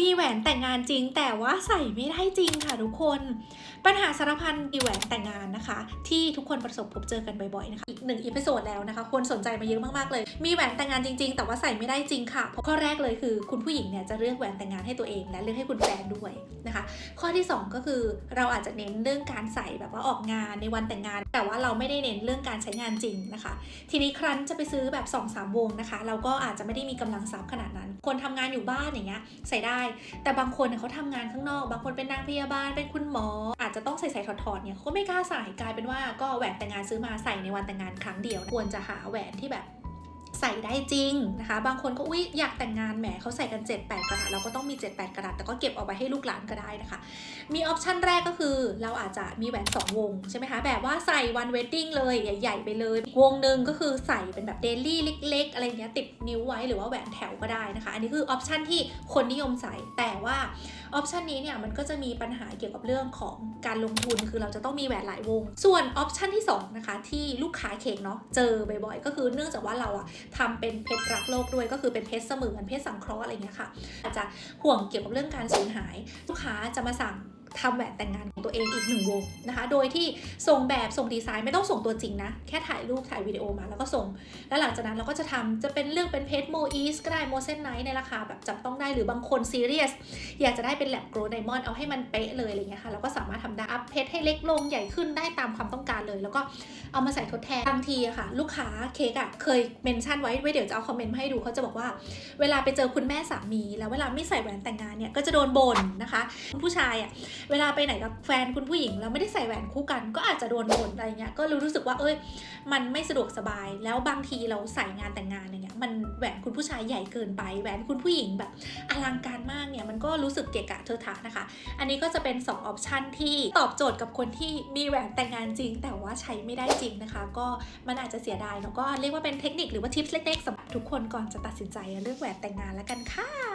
มีแหวนแต่งงานจริง แต่ว่าใส่ไม่ได้จริงค่ะทุกคน ปัญหาสารพันดีแหวนแต่งงานนะคะ ที่ทุกคนประสบพบเจอกันบ่อยๆนะคะอีกหนึ่งอีพิโซดแล้วนะคะคนสนใจมาเยอะมากๆเลย มีแหวนแต่งงานจริง ๆ แต่ว่าใส่ไม่ได้จริงค่ะเพราะข้อแรกเลยคือ คุณผู้หญิงเนี่ยจะเลือกแหวนแต่งงานให้ตัวเองและเลือกให้คุณแฟนด้วยนะคะ ข้อที่ 2 ก็คือเราอาจจะเน้นเรื่องการใส่แบบว่าออกงานในวันแต่งงาน แต่ว่าเราไม่ได้เน้นเรื่องการใช้งานจริงนะคะ ทีนี้ครั้นจะไปซื้อแบบ2อสวงนะคะ เราก็อาจจะไม่ได้มีกำลังทรัพย์ขนาดนั้น คนทำงานอยู่บ้านอย่างเงี้ยใส่ได้แต่บางคนเนี่ยเขาทำงานข้างนอก บางคนเป็นนางพยาบาล เป็นคุณหมอ อาจจะต้องใส่ใส่ถอดถอดๆเนี่ยเขาก็ไม่กล้าใส่กลายเป็นว่าก็แหวนแต่งงานซื้อมาใส่ในวันแต่งงานครั้งเดียว ควรจะหาแหวนที่แบบ ใส่ได้จริงนะคะ บางคนก็อุ๊ยอยากแต่งงานแหมเขาใส่กัน 7 8 กระดัตเราก็ต้องมี 7 8 กระดัตแต่ก็เก็บเอาไว้ให้ลูกหลานก็ได้นะคะ มีออปชันแรกก็คือ เราอาจจะมีแหวน 2 วงใช่ไหมคะ แบบว่าใส่วันเวดดิ้งเลยใหญ่ ๆ ไปเลย วงหนึ่งก็คือใส่เป็นแบบเดลี่เล็ก ๆ อะไรเงี้ยติดนิ้วไว้หรือว่าแหวนแถวก็ได้นะคะ อันนี้คือออปชันที่คนนิยมใส่แต่ว่าออปชันนี้เนี่ยมันก็จะมีปัญหาเกี่ยวกับเรื่องของการลงทุนคือเราจะต้องมีแหวนหลายวง ส่วนออปชันที่สองนะคะที่ลูกค้าเค้กเนาะเจอบ่อยๆก็คือเนื่องจากว่าเราอะทำเป็นเพชรรักโลกด้วยก็คือเป็นเพชรเสมือนเพชรสังเคราะห์อะไรเงี้ยค่ะอาจจะห่วงเกี่ยวกับเรื่องการสูญหาย ลูกค้าจะมาสั่ง ทำแหวนแต่งงานของตัวเองอีกหนึ่งวงนะคะ โดยที่ส่งแบบส่งดีไซน์ไม่ต้องส่งตัวจริงนะ แค่ถ่ายรูปถ่ายวิดีโอมาแล้วก็ส่ง แล้วหลังจากนั้นเราก็จะทำจะเป็นเรื่องเป็นเพชรโมอีสก็ได้โมเซนไนท์ในราคาแบบจับต้องได้หรือบางคนซีเรียสอยากจะได้เป็นแลบโกลไดมอนด์เอาให้มันเป๊ะเลยอะไรเงี้ยค่ะเราก็สามารถทำได้อัพเพชรให้เล็กลงใหญ่ขึ้นได้ตามความต้องการเลย แล้วก็เอามาใส่ทดแทนบางทีอะค่ะ ลูกค้าเค้กอะเคยเมนชั่นไว้ไว้เดี๋ยวจะเอาคอมเมนต์มาให้ดูเขาจะบอกว่า เวลาไปเจอคุณแม่สามี แล้วเวลาไม่ใส่แหวนแต่งงานเนี่ยก็จะโดนบ่นนะคะ ผู้ชายอะเวลาไปไหนกับแฟนคุณผู้หญิงแล้วไม่ได้ใส่แหวนคู่กัน ก็อาจจะโดนบ่นอะไรเงี้ยก็รู้สึกว่าเอ้ยมันไม่สะดวกสบายแล้วบางทีเราใส่งานแต่งงานอย่างเงี้ยมันแหวนคุณผู้ชายใหญ่เกินไปแหวนคุณผู้หญิงแบบอลังการมากเนี่ยมันก็รู้สึกเกะกะเทอะทะนะคะ อันนี้ก็จะเป็น2ออปชันที่ตอบโจทย์กับคนที่มีแหวนแต่งงานจริง แต่ว่าใช้ไม่ได้จริงนะคะ ก็มันอาจจะเสียดายเนาะก็เรียกว่าเป็นเทคนิคหรือว่าทิปเล็กๆสำหรับทุกคนก่อนจะตัดสินใจเลือกแหวนแต่งงานแล้วกันค่ะ